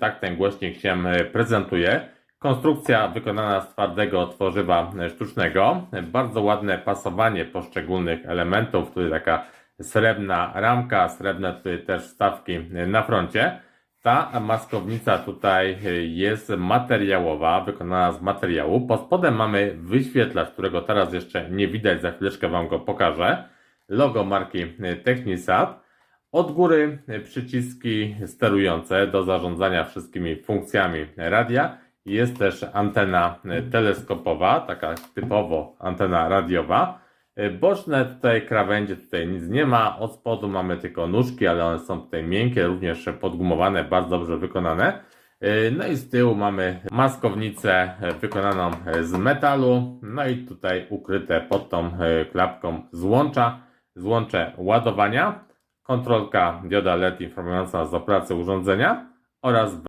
tak ten głośnik się e, prezentuje. Konstrukcja wykonana z twardego tworzywa e, sztucznego. Bardzo ładne pasowanie poszczególnych elementów. Tutaj taka srebrna ramka, srebrne tutaj też wstawki e, na froncie. Ta maskownica tutaj jest materiałowa, wykonana z materiału. Pod spodem mamy wyświetlacz, którego teraz jeszcze nie widać, za chwileczkę Wam go pokażę. Logo marki Technisat. Od góry przyciski sterujące do zarządzania wszystkimi funkcjami radia. Jest też antena teleskopowa, taka typowo antena radiowa. Boczne tutaj krawędzie, tutaj nic nie ma. Od spodu mamy tylko nóżki, ale one są tutaj miękkie, również podgumowane, bardzo dobrze wykonane. No i z tyłu mamy maskownicę wykonaną z metalu. No i tutaj ukryte pod tą klapką złącza, złącze ładowania, kontrolka dioda LED informująca o pracy urządzenia oraz